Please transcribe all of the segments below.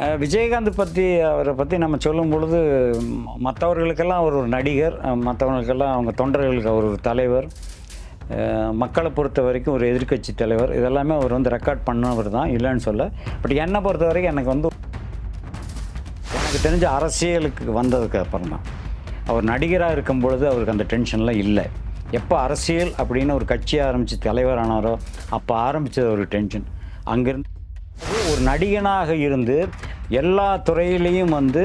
விஜயகாந்த் பற்றி அவரை பற்றி நம்ம சொல்லும் பொழுது மற்றவர்களுக்கெல்லாம் அவர் ஒரு நடிகர் அஹ் மற்றவங்களுக்கெல்லாம் அவங்க தொண்டர்களுக்கு அவர் ஒரு தலைவர் மக்களை பொறுத்த வரைக்கும் ஒரு எதிர்க்கட்சி தலைவர். இதெல்லாமே அவர் வந்து ரெக்கார்ட் பண்ணவர் தான் இல்லைன்னு சொல்ல. பட் என்னை பொறுத்த வரைக்கும் எனக்கு வந்து எனக்கு தெரிஞ்ச அரசியலுக்கு வந்ததுக்கு அப்புறம் தான். அவர் நடிகராக இருக்கும் பொழுது அவருக்கு அந்த டென்ஷன்லாம் இல்லை. எப்போ அரசியல் அப்படின்னு ஒரு கட்சி ஆரம்பித்து தலைவரானாரோ அப்போ ஆரம்பித்தது ஒரு டென்ஷன். அங்கேருந்து ஒரு நடிகனாக இருந்து எல்லா துறையிலையும் வந்து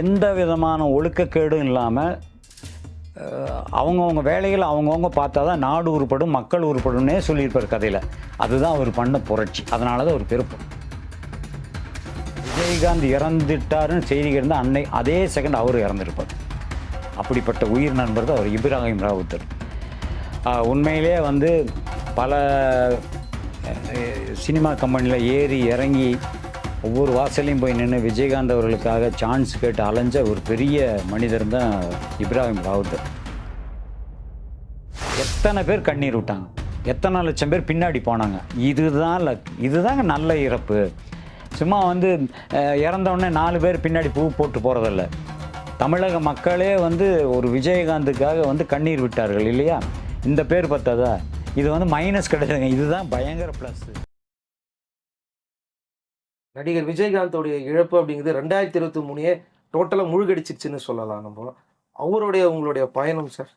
எந்த விதமான ஒழுக்கக்கேடும் இல்லாமல் அவங்கவுங்க வேலைகள் அவங்கவுங்க பார்த்தா தான் நாடு உருப்படும் மக்கள் உருப்படும்னே சொல்லியிருப்பார் கதையில். அதுதான் அவர் பண்ண புரட்சி. அதனால தான் ஒரு பெருப்பம் விஜயகாந்த் இறந்துட்டாருன்னு செய்தி இருந்தால் அன்னை அதே செகண்ட் அவர் இறந்துருப்பார். அப்படிப்பட்ட உயிர் நண்பர் தான் அவர் இப்ராஹிம் ராவுத்தர். உண்மையிலே வந்து பல சினிமா கம்பெனியில் ஏறி இறங்கி ஒவ்வொரு வாசலையும் போய் நின்று விஜயகாந்த் அவர்களுக்காக சான்ஸ் கேட்டு அலைஞ்ச ஒரு பெரிய மனிதர் தான் இப்ராஹிம் ராவுத். எத்தனை பேர் கண்ணீர் விட்டாங்க. எத்தனை லட்சம் பேர் பின்னாடி போனாங்க. இதுதான் லக் இதுதாங்க நல்ல இறப்பு. சும்மா வந்து அஹ், நாலு பேர் பின்னாடி பூ போட்டு போகிறதில்ல தமிழக மக்களே வந்து ஒரு விஜயகாந்துக்காக வந்து கண்ணீர் விட்டார்கள் இல்லையா? இந்த பேர் பார்த்ததா இது வந்து மைனஸ் கிடையாதுங்க இதுதான் பயங்கர ப்ளஸ் நடிகர் விஜயகாந்தோடைய இழப்பு அப்படிங்கிறது ரெண்டாயிரத்தி இருபத்தி மூணையே டோட்டலாக முழுகடிச்சிருச்சுன்னு சொல்லலாம் நம்ம. அவருடைய உங்களுடைய பயணம் சார்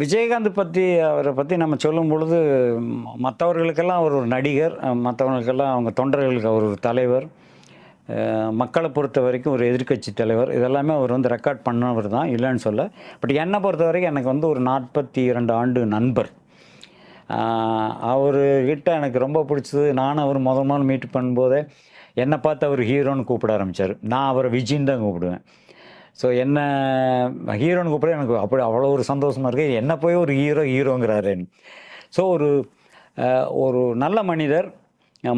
விஜயகாந்த் பற்றி அவரை பற்றி நம்ம சொல்லும் பொழுது மற்றவர்களுக்கெல்லாம் அவர் ஒரு நடிகர் மற்றவர்களுக்கெல்லாம் மற்றவங்களுக்கெல்லாம் அவங்க தொண்டர்களுக்கு அவர் ஒரு தலைவர் மக்களை பொறுத்த வரைக்கும் ஒரு எதிர்க்கட்சி தலைவர். இதெல்லாமே அவர் வந்து ரெக்கார்ட் பண்ணவர் தான் இல்லைன்னு சொல்ல. பட் என்னை பொறுத்த வரைக்கும் எனக்கு வந்து ஒரு நாற்பத்தி இரண்டு ஆண்டு நண்பர். அவர்கிட்ட எனக்கு ரொம்ப பிடிச்சது. நானும் அவர் முதல் முதல் மீட் பண்ணும்போதே என்னை பார்த்து அவர் ஹீரோன்னு கூப்பிட ஆரம்பித்தார் நான் அவரை விஜின்னு தான் கூப்பிடுவேன். ஸோ என்ன ஹீரோன்னு கூப்பிட எனக்கு அப்படி அவ்வளோ ஒரு சந்தோஷமாக இருக்குது என்ன போய் ஒரு ஹீரோ ஹீரோங்கிறாருன்னு ஸோ ஒரு ஒரு நல்ல மனிதர்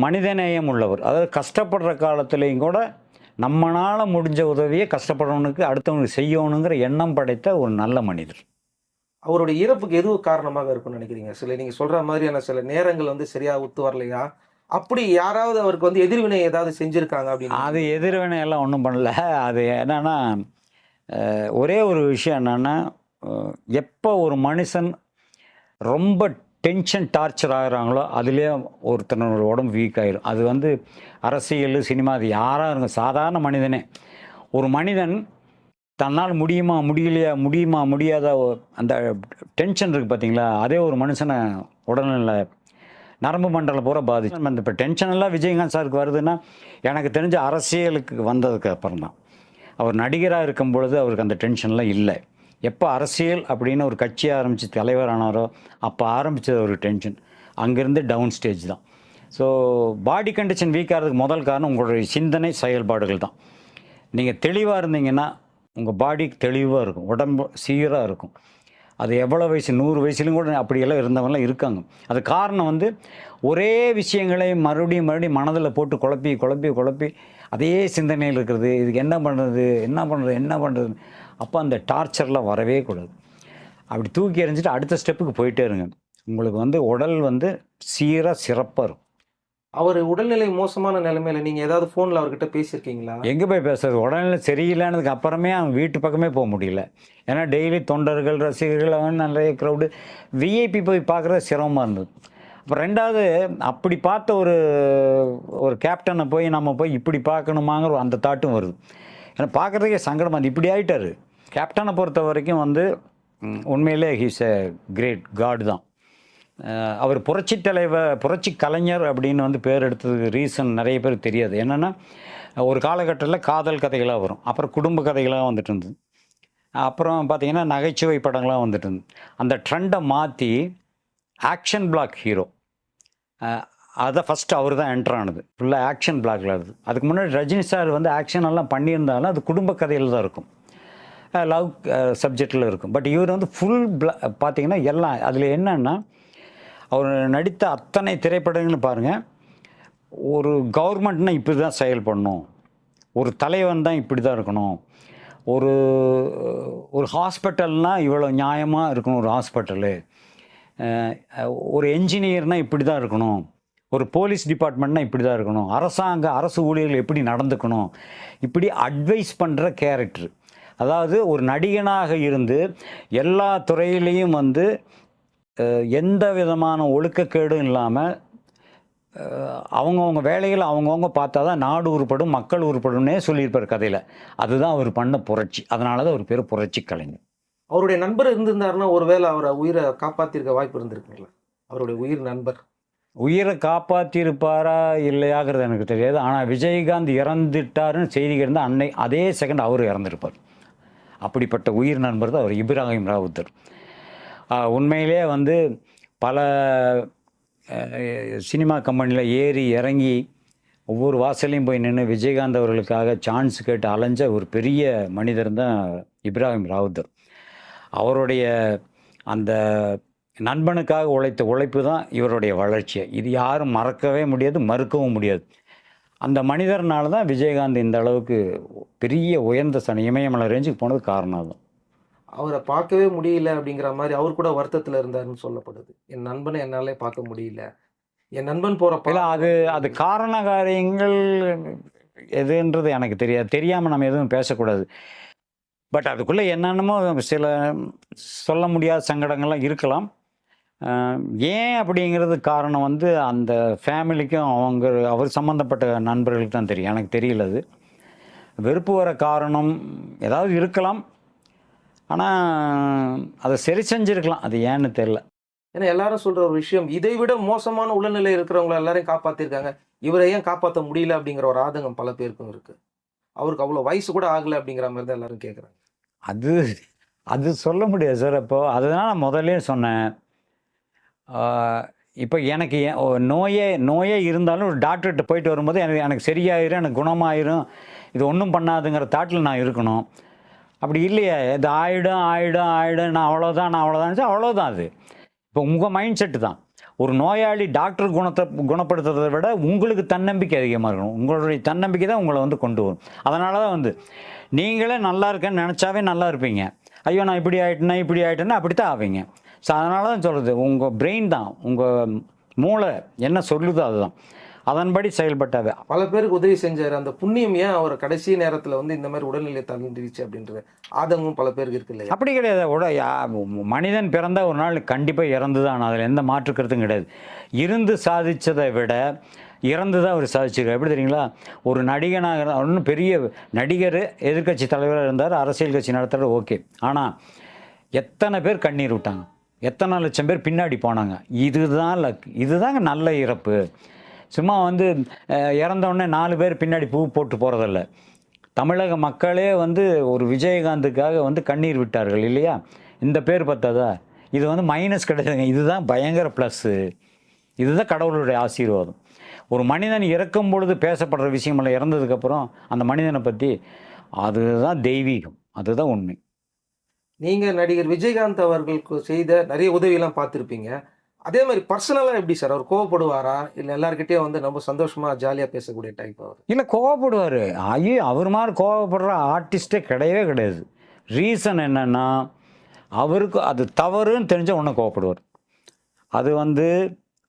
மனிதநேயம் உள்ளவர். அதாவது கஷ்டப்படுற காலத்துலேயும் கூட நம்மளால் முடிஞ்ச உதவியை கஷ்டப்படுறவனுக்கு அடுத்தவனுக்கு செய்யணுங்கிற எண்ணம் படைத்த ஒரு நல்ல மனிதர். அவருடைய இறப்புக்கு எதுவும் காரணமாக இருக்கும்னு நினைக்கிறீங்க? சில நீங்கள் சொல்கிற மாதிரியான சில நேரங்கள் வந்து சரியாக ஒத்து வரலையா? அப்படி யாராவது அவருக்கு வந்து எதிர்வினை ஏதாவது செஞ்சுருக்காங்க அப்படின்னு அது எதிர்வினை எல்லாம் ஒன்றும் பண்ணல. அது என்னன்னா ஒரே ஒரு விஷயம் என்னென்னா எப்போ ஒரு மனுஷன் ரொம்ப டென்ஷன் டார்ச்சர் ஆகிறாங்களோ அதுலேயே ஒருத்தனோட உடம்பு வீக் ஆகிடும் அது வந்து அரசியல் சினிமா அது யாராக இருக்கும் சாதாரண மனிதனே. ஒரு மனிதன் தன்னால் முடியுமா முடியலையா முடியுமா முடியாத அந்த டென்ஷன் இருக்குது பார்த்தீங்களா அதே ஒரு மனுஷனை உடல்நிலை நரம்பு மண்டலம் பூரா பாதிச்சு. அந்த இப்போ டென்ஷன் எல்லாம் விஜயகாந்த் சாருக்கு வருதுன்னா எனக்கு தெரிஞ்ச அரசியலுக்கு வந்ததுக்கு அப்புறம் தான். அவர் நடிகராக இருக்கும் பொழுது அவருக்கு அந்த டென்ஷன்லாம் இல்லை. எப்போ அரசியல் அப்படின்னு ஒரு கட்சி ஆரம்பித்து தலைவரானாரோ அப்போ ஆரம்பித்தது ஒரு டென்ஷன் அங்கேருந்து டவுன் ஸ்டேஜ் தான். ஸோ பாடி கண்டிஷன் வீக்காகிறதுக்கு முதல் காரணம் உங்களுடைய சிந்தனை செயல்பாடுகள் தான். நீங்கள் தெளிவாக இருந்தீங்கன்னா உங்கள் பாடி தெளிவாக இருக்கும். உடம்பு சீராக இருக்கும். அது எவ்வளோ வயசு? நூறு வயசுலையும் கூட அப்படியெல்லாம் இருந்தவங்களாம் இருக்காங்க. அது காரணம் வந்து ஒரே விஷயங்களை மறுபடியும் மறுபடியும் மனதில் போட்டு குழப்பி குழப்பி குழப்பி அதே சிந்தனையில் இருக்கிறது. இதுக்கு என்ன பண்ணுறது என்ன பண்ணுறது என்ன பண்ணுறது அப்போ அந்த டார்ச்சர்லாம் வரவே கூடாது. அப்படி தூக்கி எறிஞ்சிட்டு அடுத்த ஸ்டெப்புக்கு போயிட்டே இருங்க. உங்களுக்கு வந்து உடல் வந்து சீராக சிறப்பாக இருக்கும். அவர் உடல்நிலை மோசமான நிலைமையில நீங்க ஏதாவது போன்ல அவர்கிட்ட பேசியிருக்கீங்களா? எங்கே போய் பேசுறது? உடனே சரியில்லைனதுக்கு அப்புறமே அவன் வீட்டு பக்கமே போக முடியல. ஏன்னா டெய்லி தொண்டர்கள் ரசிகர்கள் அவன் நிறைய க்ரௌடு விஐபி போய் பார்க்குறது சிரமமாக இருந்தது. இப்போ ரெண்டாவது அப்படி பார்த்த ஒரு ஒரு கேப்டனை போய் நம்ம போய் இப்படி பார்க்கணுமாங்கிற ஒரு அந்த தாட்டும் வருது. ஏன்னா பார்க்குறதுக்கே சங்கடமாக இருந்து இப்படி ஆகிட்டாரு கேப்டனை பொறுத்த வரைக்கும் வந்து உண்மையிலே ஹீஸ் எ கிரேட் காடு தான். அவர் புரட்சி தலைவர் புரட்சி கலைஞர் அப்படின்னு வந்து பேர் எடுத்ததுக்கு ரீசன் நிறைய பேர் தெரியாது. என்னென்னா ஒரு காலகட்டத்தில் காதல் கதைகளாக வரும். அப்புறம் குடும்ப கதைகளாக வந்துட்டு இருந்தது. அப்புறம் பார்த்திங்கன்னா நகைச்சுவை படங்களாக வந்துட்டு இருந்தது. அந்த ட்ரெண்டை மாற்றி ஆக்ஷன் பிளாக் ஹீரோ அதை ஃபஸ்ட்டு அவர் தான் என்டர் ஆனது ஃபுல்லாக ஆக்ஷன் பிளாக்ல இருந்தது. அதுக்கு முன்னாடி ரஜினி சார் வந்து ஆக்ஷன் எல்லாம் பண்ணியிருந்தாலும் அது குடும்ப கதையில் தான் இருக்கும். லவ் சப்ஜெக்டில் இருக்கும். பட் இவர் வந்து ஃபுல் பார்த்தீங்கன்னா எல்லாம் அதில் என்னன்னா அவர் நடித்த அத்தனை திரைப்படங்களும் பாருங்கள் ஒரு கவர்மெண்ட்னா இப்படி தான் செயல்படணும் ஒரு தலைவன் தான் இப்படி தான் இருக்கணும். ஒரு ஒரு ஹாஸ்பிட்டல்னால் இவ்வளோ நியாயமாக இருக்கணும் ஒரு ஹாஸ்பிட்டலு. ஒரு என்ஜினியர்னால் இப்படி தான் இருக்கணும். ஒரு போலீஸ் டிபார்ட்மெண்ட்னா இப்படி தான் இருக்கணும். அரசாங்க அரசு ஊழியர்கள் எப்படி நடந்துக்கணும்? இப்படி அட்வைஸ் பண்ணுற கேரக்டர். அதாவது ஒரு நடிகனாக இருந்து எல்லா துறையிலையும் வந்து எந்த விதமான ஒழுக்கக்கேடும் இல்லாமல் அவங்கவுங்க வேலைகளை அவங்கவுங்க பார்த்தா தான் நாடு உருப்படும் மக்கள் உருப்படும்னே சொல்லியிருப்பார் கதையில். அதுதான் அவர் பண்ண புரட்சி. அதனால தான் அவர் பேர் புரட்சி கலைஞர். அவருடைய நண்பர் இருந்திருந்தாருன்னா ஒருவேளை அவரை உயிரை காப்பாத்திருக்க வாய்ப்பு இருந்திருக்குங்களா? அவருடைய உயிர் நண்பர். உயிரை காப்பாற்றியிருப்பாரா இல்லையாங்கிறது எனக்கு தெரியாது. ஆனால் விஜயகாந்த் இறந்துட்டாருன்னு செய்தி இருந்தால் அன்னை அதே செகண்ட் அவர் இறந்துருப்பார். அப்படிப்பட்ட உயிர் நண்பர் தான் அவர். இப்ராஹிம் ராவுத்தர். உண்மையிலே வந்து பல சினிமா கம்பெனியில் ஏறி இறங்கி ஒவ்வொரு வாசலையும் போய் நின்று விஜயகாந்த் அவர்களுக்காக சான்ஸ் கேட்டு அலைஞ்ச ஒரு பெரிய மனிதர் தான் இப்ராஹிம் ராவுத்தர் அவருடைய அந்த நண்பனுக்காக உழைத்த உழைப்பு தான் இவருடைய வளர்ச்சி. இது யாரும் மறக்கவே முடியாது மறுக்கவும் முடியாது. அந்த மனிதர்னால தான் விஜயகாந்த் இந்த அளவுக்கு பெரிய உயர்ந்த சன இமயமலை ரேஞ்சுக்கு போனது காரணம் தான் அவரை பார்க்கவே முடியல அப்படிங்கிற மாதிரி அவர் கூட வருத்தத்துல இருந்தாருன்னு சொல்லப்படுது. என் நண்பனை என்னாலே பார்க்க முடியல. என் நண்பன் போற இல்லை அது அது காரண காரியங்கள் எதுன்றது எனக்கு தெரியாது. தெரியாமல் நம்ம எதுவும் பேசக்கூடாது. பட் அதுக்குள்ளே என்னென்னமோ சில சொல்ல முடியாத சங்கடங்கள்லாம் இருக்கலாம். ஏன் அப்படிங்கிறது காரணம் வந்து அந்த ஃபேமிலிக்கும் அவங்க அவர் சம்மந்தப்பட்ட நண்பர்களுக்கு தான் தெரியும். எனக்கு தெரியல அது. வெறுப்பு வர காரணம் ஏதாவது இருக்கலாம். ஆனால் அதை சரி செஞ்சுருக்கலாம். அது ஏன்னு தெரில ஏன்னா எல்லாரும் சொல்ற ஒரு விஷயம் இதை விட மோசமான உடல்நிலை இருக்கிறவங்கள எல்லாரையும் காப்பாத்திருக்காங்க. இவரை ஏன் காப்பாற்ற முடியல அப்படிங்கிற ஒரு ஆதங்கம் பல பேருக்கும் இருக்கு. அவருக்கு அவ்வளவு வயசு கூட ஆகல அப்படிங்கிற மாதிரி தான் எல்லாரும் கேட்குறாங்க அது அது சொல்ல முடியாது சார். இப்போ அதுதான் நான் முதல்ல சொன்னேன். இப்போ எனக்கு நோயே நோயே இருந்தாலும் ஒரு டாக்டர்கிட்ட போயிட்டு வரும்போது எனக்கு எனக்கு சரியாயிரும் எனக்கு குணமாயிரும் இது ஒன்றும் பண்ணாதுங்கிற தாட்டில் நான் இருக்கணும். அப்படி இல்லையே? இது ஆயிடும் ஆயிடும் ஆயிடும் நான் அவ்வளோதான் நான் அவ்வளோதான் அவ்வளோதான் அது. இப்போ உங்கள் மைண்ட் செட்டு தான். ஒரு நோயாளி டாக்டர் குணத்தை குணப்படுத்துறதை விட உங்களுக்கு தன்னம்பிக்கை அதிகமாக இருக்கணும். உங்களுடைய தன்னம்பிக்கை தான் உங்களை வந்து கொண்டு வரும். அதனால தான் வந்து நீங்களே நல்லா இருக்கேன்னு நினச்சாவே நல்லா இருப்பீங்க. ஐயோ நான் இப்படி ஆகிட்டேன்னா இப்படி ஆயிட்டேன்னா அப்படி தான் ஆவீங்க. ஸோ அதனால தான் சொல்கிறது உங்கள் பிரெயின் தான் உங்கள் மூளை என்ன சொல்லுதோ அதுதான். அதன்படி செயல்பட்டாவே பல பேருக்கு உதவி செஞ்சாரு. அந்த புண்ணியம் ஏன் அவர் கடைசி நேரத்துல வந்து இந்த மாதிரி உடல்நிலை தள்ளிடுச்சு அப்படின்ற ஆதங்கமும் பல பேருக்கு இருக்கு இல்லையா? அப்படி கிடையாது. உட மனிதன் பிறந்தா ஒரு நாள் கண்டிப்பாக இறந்து தான் அதில் எந்த மாற்று கருத்தும் கிடையாது. இருந்து சாதிச்சதை விட இறந்து தான் அவர் சாதிச்சிருக்கார். எப்படி தெரியுங்களா? ஒரு நடிகனாக ஒன்றும் பெரிய நடிகர் எதிர்க்கட்சி தலைவராக இருந்தார் அரசியல் கட்சி நடத்துகிற ஓகே. ஆனால் எத்தனை பேர் கண்ணீர் விட்டாங்க. எத்தனை லட்சம் பேர் பின்னாடி போனாங்க. இதுதான் லக் இதுதாங்க நல்ல இறப்பு. சும்மா வந்து இறந்தவுடனே நாலு பேர் பின்னாடி பூ போட்டு போகிறதில்ல தமிழக மக்களே வந்து ஒரு விஜயகாந்துக்காக வந்து கண்ணீர் விட்டார்கள் இல்லையா? இந்த பேர் பார்த்ததா இது வந்து மைனஸ் கிடையாதுங்க இதுதான் பயங்கர ப்ளஸ்ஸு இதுதான் கடவுளுடைய ஆசீர்வாதம். ஒரு மனிதன் இறக்கும் பொழுது பேசப்படுற விஷயமெல்லாம் இறந்ததுக்கப்புறம் அந்த மனிதனை பற்றி அதுதான் தெய்வீகம். அதுதான் உண்மை. நீங்கள் நடிகர் விஜயகாந்த் அவர்களுக்கு செய்த நிறைய உதவியெல்லாம் பார்த்துருப்பீங்க. அதே மாதிரி பர்சனலாக எப்படி சார் அவர் கோவப்படுவாரா? இல்லை எல்லாருக்கிட்டேயும் வந்து ரொம்ப சந்தோஷமாக ஜாலியாக பேசக்கூடிய டைப் அவர்? இல்லை கோவப்படுவார். ஐயோ அவர் மாதிரி கோவப்படுற ஆர்டிஸ்டே கிடையவே கிடையாது. ரீசன் என்னென்னா அவருக்கு அது தவறுன்னு தெரிஞ்ச உடனே கோவப்படுவார். அது வந்து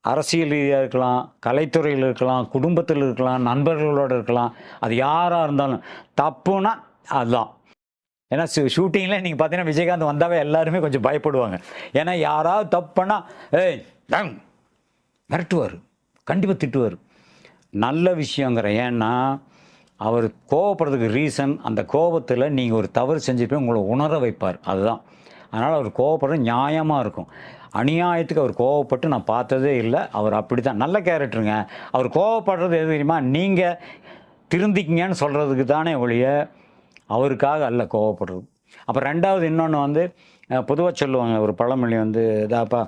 அரசியல் ரீதியாக இருக்கலாம் கலைத்துறையில் இருக்கலாம் குடும்பத்தில் இருக்கலாம் நண்பர்களோடு இருக்கலாம் அது யாராக இருந்தாலும் தப்புனா அதுதான் ஏன்னா ஷூட்டிங்கில் நீங்கள் பார்த்தீங்கன்னா விஜயகாந்த் வந்தாவே எல்லாருமே கொஞ்சம் பயப்படுவாங்க. ஏன்னா யாராவது தப்பு பண்ணால் ஏய் டங் மிரட்டுவார் கண்டிப்பாக திட்டுவார். நல்ல விஷயங்கிற ஏன்னா அவர் கோவப்படுறதுக்கு ரீசன் அந்த கோபத்தில் நீங்கள் ஒரு தவறு செஞ்சுப்பே உங்களை உணர வைப்பார். அதுதான். அதனால் அவர் கோவப்படுறது நியாயமாக இருக்கும். அநியாயத்துக்கு அவர் கோவப்பட்டு நான் பார்த்ததே இல்லை. அவர் அப்படி தான் நல்ல கேரக்டருங்க அவர் கோவப்படுறது எது தெரியுமா? நீங்கள் திருந்திக்கிங்கன்னு சொல்கிறதுக்கு தானே ஒழிய அவருக்காக அல்ல கோவப்படுறது. அப்போ ரெண்டாவது இன்னொன்று வந்து பொதுவாக சொல்லுவாங்க ஒரு பழமொழி வந்து இதாப்பா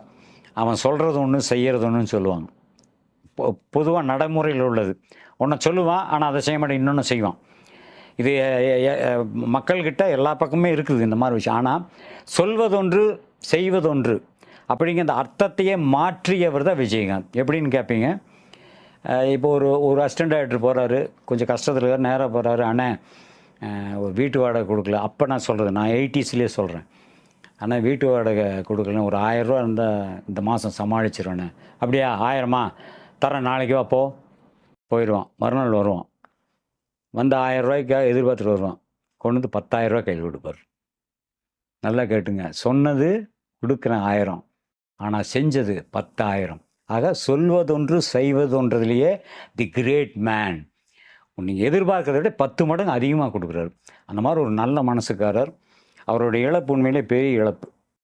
அவன் சொல்கிறது ஒன்று செய்கிறது ஒன்றுன்னு சொல்லுவாங்க. பொதுவாக நடைமுறையில் உள்ளது. ஒன்றை சொல்லுவான் ஆனால் அதை செய்ய மாட்டேன் இன்னொன்று செய்வான். இது மக்கள்கிட்ட எல்லா பக்கமே இருக்குது இந்த மாதிரி விஷயம். ஆனால் சொல்வதொன்று செய்வதொன்று அப்படிங்கிற அந்த அர்த்தத்தையே மாற்றியவர் தான் விஜயகாந்த். எப்படின்னு கேட்பீங்க இப்போ ஒரு ஒரு அசிஸ்டன்ட் டைரக்டர் போகிறாரு கொஞ்சம் கஷ்டத்தில் நேராக போகிறாரு அண்ணன் ஒரு வீட்டு வாடகை கொடுக்கல. அப்போ நான் சொல்கிறது நான் எயிட்டிஸ்லேயே சொல்கிறேன் ஆனால் வீட்டு வாடகை கொடுக்கலன்னு ஒரு ஆயரூவா இருந்தால் இந்த மாதம் சமாளிச்சிருவேண்ணே அப்படியா? ஆயிரமா? தரேன் நாளைக்கு வா போ. போயிடுவான் மறுநாள் வருவான். வந்து ஆயரூவாய்க்காக எதிர்பார்த்துட்டு வருவான். கொண்டு வந்து பத்தாயிரரூவா கையில் கொடுப்பார். நல்லா கேட்டுங்க. சொன்னது கொடுக்குறேன் ஆயிரம். ஆனால் செஞ்சது பத்தாயிரம். ஆக சொல்வதொன்று செய்வதொன்றதுலேயே தி கிரேட் மேன். நீங்கள் எதிர்பார்க்கறத விட பத்து மடங்கு அதிகமாக கொடுக்குறாரு. அந்த மாதிரி ஒரு நல்ல மனசுக்காரர். அவருடைய இழப்பு உண்மையிலே பெரிய இழப்பு.